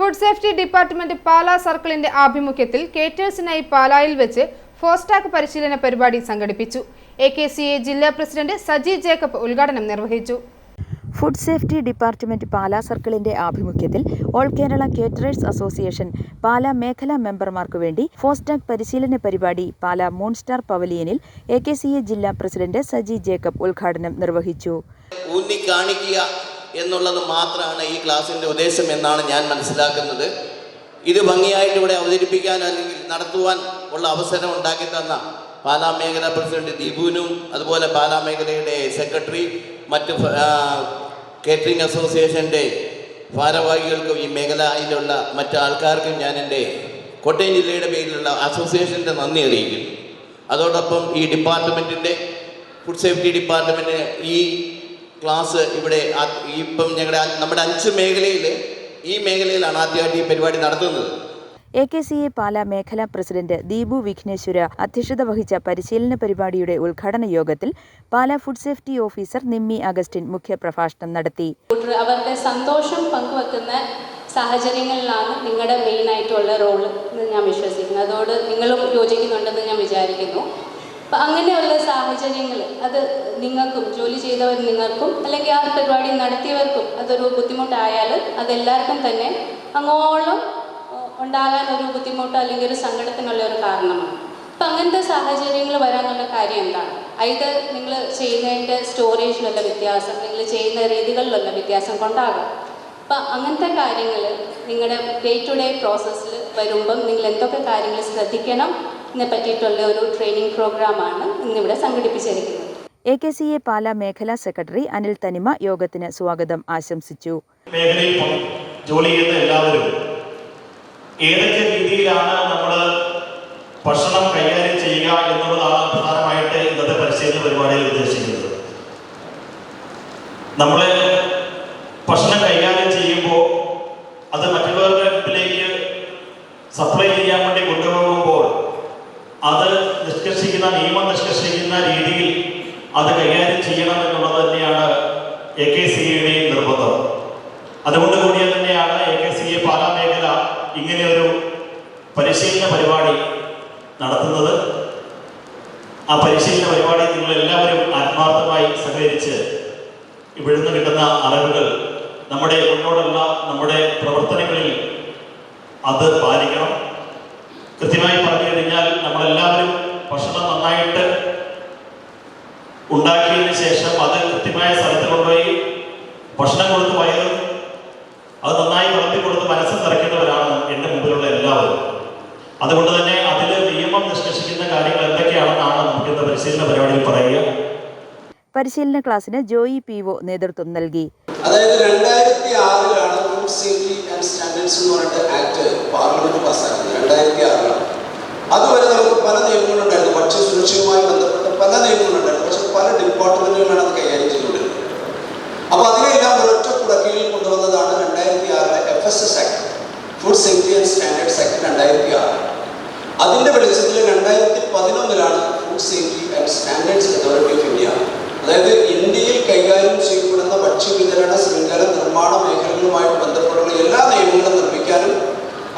Food safety department Pala സർക്കിളിന്റെ ആഭിമുഖ്യത്തിൽ കേറ്റേഴ്സിനായി പാലായിൽ വെച്ച് ഫോസ്റ്റാക് പരിശീലന പരിപാടി സംഘടിപ്പിച്ചു. എ കെ സി എ ജില്ലാ പ്രസിഡന്റ് സജി ജേക്കബ് ഉദ്ഘാടനം നിർവഹിച്ചു. ഫുഡ് സേഫ്റ്റി ഡിപ്പാർട്ട്മെന്റ് പാലാ സർക്കിളിന്റെ ആഭിമുഖ്യത്തിൽ all Kerala caterers association Pala മേഖലാ മെമ്പർമാർക്ക് വേണ്ടി ഫോസ്റ്റാക് പരിശീലന പരിപാടി പാലാ മൂൺസ്റ്റാർ പവലിയനിൽ എ കെ സി എ ജില്ലാ പ്രസിഡന്റ് സജി ജേക്കബ് ഉദ്ഘാടനം നിർവഹിച്ചു. എന്നുള്ളത് മാത്രമാണ് ഈ ക്ലാസ്സിന്റെ ഉദ്ദേശം എന്നാണ് ഞാൻ മനസ്സിലാക്കുന്നത്. ഇത് ഭംഗിയായിട്ട് ഇവിടെ അവതരിപ്പിക്കാൻ അല്ലെങ്കിൽ നടത്തുവാൻ ഉള്ള അവസരം ഉണ്ടാക്കി തന്ന പാലാ മേഖല പ്രസിഡന്റ് ദീപുവിനും അതുപോലെ പാലാ മേഖലയുടെ സെക്രട്ടറി മറ്റ് കേറ്ററിംഗ് അസോസിയേഷന്റെ ഭാരവാഹികൾക്കും ഈ മേഖലയിലുള്ള മറ്റ് ആൾക്കാർക്കും ഞാൻ എന്റെ കോട്ടയം ജില്ലയുടെ പേരിലുള്ള അസോസിയേഷന്റെ നന്ദി അറിയിക്കുന്നു. അതോടൊപ്പം ഈ ഡിപ്പാർട്ട്മെന്റിന്റെ ഫുഡ് സേഫ്റ്റി ഡിപ്പാർട്ട്മെന്റിന് ഈ ക്ലാസ് ഇവിടെ ഇപ്പം ഞങ്ങളുടെ നമ്മുടെ അഞ്ച് മേഖലയിൽ ഈ മേഖലയിലാണ് ആദ്യമായിട്ട് ഈ പരിപാടി നടത്തുന്നത്. A K C A Pala മേഖലാ പ്രസിഡന്റ് ദീപു വിഘ്നേശ്വര അധ്യക്ഷത വഹിച്ച പരിശീലന പരിപാടിയുടെ ഉദ്ഘാടന യോഗത്തിൽ Pala food safety officer Nimmi Augustine മുഖ്യപ്രഭാഷണം നടത്തി. അവരുടെ സന്തോഷം പങ്കുവെക്കുന്ന സാഹചര്യങ്ങളിലാണ് നിങ്ങളുടെ മെയിനായിട്ടുള്ള റോൾ എന്ന് ഞാൻ വിശ്വസിക്കുന്നു അതോട് നിങ്ങളും യോജിക്കുന്നുണ്ടെന്ന് ഞാൻ വിചാരിക്കുന്നു. അപ്പം അങ്ങനെയുള്ള സാഹചര്യങ്ങൾ അത് നിങ്ങൾക്കും ജോലി ചെയ്തവർ നിങ്ങൾക്കും അല്ലെങ്കിൽ ആ പരിപാടി നടത്തിയവർക്കും അതൊരു ബുദ്ധിമുട്ടായാൽ അതെല്ലാവർക്കും തന്നെ അങ്ങോളം ഉണ്ടാകാൻ ഒരു ബുദ്ധിമുട്ടോ അല്ലെങ്കിൽ ഒരു സങ്കടത്തിനുള്ള ഒരു കാരണമാണ്. അപ്പം അങ്ങനത്തെ സാഹചര്യങ്ങൾ വരാനുള്ള കാര്യം എന്താണ്? ഇത് നിങ്ങൾ ചെയ്യുന്നതിന്റെ സ്റ്റോറേജിലുള്ള വ്യത്യാസം നിങ്ങൾ ചെയ്യുന്ന രീതികളിലുള്ള വ്യത്യാസം കൊണ്ടാകാം. അപ്പം അങ്ങനത്തെ കാര്യങ്ങൾ നിങ്ങളുടെ ഡേ ടു ഡേ പ്രോസസ്സിൽ വരുമ്പം നിങ്ങൾ എന്തൊക്കെ കാര്യങ്ങൾ ശ്രദ്ധിക്കണം? ഇതിനെ പറ്റിയിട്ടുള്ള ഒരു ട്രെയിനിങ് പ്രോഗ്രാമാണ് ഇന്നിവിടെ സംഘടിപ്പിച്ചിരിക്കുന്നത്. A K C A Pala മേഖലാ സെക്രട്ടറി അനിൽ തനിമ യോഗത്തിന് സ്വാഗതം ആശംസിച്ചു. മേഖലയിൽ പ- ജോലി ചെയ്യുന്ന എല്ലാവരും ഏതൊക്കെ രീതിയിലാണ് നമ്മൾ ഭക്ഷണം കൈകാര്യം ചെയ്യുക എന്നുള്ളതാണ് പ്രധാനമായിട്ട് ഇന്നത്തെ പരിശീലന പരിപാടിയിൽ ഉദ്ദേശിക്കുന്നത്. നമ്മൾ ഭക്ഷണം കൈകാര്യം ചെയ്യുമ്പോൾ അത് മറ്റുള്ളവരുടെ സപ്ലൈ ചെയ്യാൻ വേണ്ടി നിഷ്കർഷിക്കുന്ന നിയമം നിഷ്കർഷിക്കുന്ന രീതിയിൽ അത് കൈകാര്യം ചെയ്യണം എന്നുള്ളത് തന്നെയാണ് എ കെ സി എയുടെയും നിർബന്ധം. അതുകൊണ്ട് കൂടിയ തന്നെയാണ് A K C A Pala മേഖല ഇങ്ങനെ ഒരു പരിശീലന പരിപാടി നടത്തുന്നത്. ആ പരിശീലന പരിപാടി നിങ്ങൾ എല്ലാവരും ആത്മാർത്ഥമായി സഹകരിച്ച് ഇവിടുന്ന് കിട്ടുന്ന അറിവുകൾ നമ്മുടെ മുന്നോടുള്ള നമ്മുടെ പ്രവർത്തനങ്ങളിൽ അത് പാലിക്കണം. കൃത്യമായി പറഞ്ഞു കഴിഞ്ഞാൽ നമ്മളെല്ലാവരും ഭക്ഷണം നന്നായിട്ട് ഉണ്ടാക്കിയതിന് ശേഷം അത് കൃത്യമായ സ്ഥലത്ത് കൊണ്ടുപോയി ഭക്ഷണം കൊടുത്ത് വയറും അത് നന്നായി വളർത്തി കൊടുത്ത് മനസ്സ് നിറയ്ക്കുന്നവരാണ് എന്റെ മുമ്പിലുള്ള എല്ലാവരും. അതുകൊണ്ട് തന്നെ അതിൽ നിയമം നിഷ്കർഷിക്കുന്ന കാര്യങ്ങൾ എന്തൊക്കെയാണെന്നാണ് നമുക്ക് ഇന്ന് പരിശീലന പരിപാടിയിൽ പറയുക. പരിശീലന ക്ലാസ്സിന് ജോയി പി ഒ നേതൃത്വം നൽകി. അതായത് രണ്ടായിരത്തി ആറിലാണ് ഫുഡ് സേഫ്റ്റി ആൻഡ് സ്റ്റാൻഡേർഡ്സ് എന്ന് പറഞ്ഞിട്ട് ആക്ട് പാർലമെന്റ് പാസ്സാക്കുന്നത് രണ്ടായിരത്തി ആറിലാണ്. അതുവരെ നമുക്ക് പല ഭക്ഷ്യസുരക്ഷയുമായി പല നിയമങ്ങളുണ്ടായിരുന്നു പക്ഷെ പല ഡിപ്പാർട്ട്മെന്റുകളാണ് അത് കൈകാര്യം ചെയ്തുകൊണ്ടിരുന്നത്. അപ്പോൾ അതിനെല്ലാം ഒരൊറ്റ കുടക്കീഴിൽ കൊണ്ടുവന്നതാണ് രണ്ടായിരത്തി ആറിലെ F S S act food safety and standards act രണ്ടായിരത്തി ആറ് അതിന്റെ വെളിച്ചത്തിൽ രണ്ടായിരത്തി പതിനൊന്നിലാണ് food safety and standards authority of India അതായത് ഇന്ത്യയിൽ കൈകാര്യം ചെയ്യപ്പെടുന്ന ഭക്ഷ്യവിതരണ ശൃംഖല നിർമ്മാണ മേഖലകളുമായിട്ട് ബന്ധപ്പെട്ടുള്ള എല്ലാ നിയമങ്ങളും നിർമ്മിക്കാനും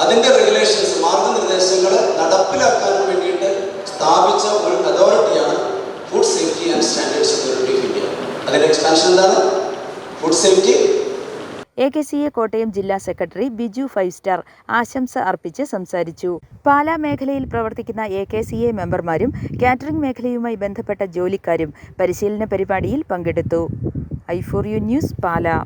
അതിന്റെ റെഗുലേഷൻസ് മാർഗനിർദ്ദേശങ്ങൾ നടപ്പിലാക്കാനും വേണ്ടിയിട്ട് സ്ഥാപിച്ച ഒരു അതോറിറ്റിയാണ് എന്താണ്? Food safety A K C A Kottayam ജില്ലാ സെക്രട്ടറി ബിജു ഫൈവ് സ്റ്റാർ ആശംസ അർപ്പിച്ച് സംസാരിച്ചു. പാലാ മേഖലയിൽ പ്രവർത്തിക്കുന്ന എ കെ സി എ മെമ്പർമാരും കാറ്ററിംഗ് മേഖലയുമായി ബന്ധപ്പെട്ട ജോലിക്കാരും പരിശീലന പരിപാടിയിൽ പങ്കെടുത്തു. I for U news Pala.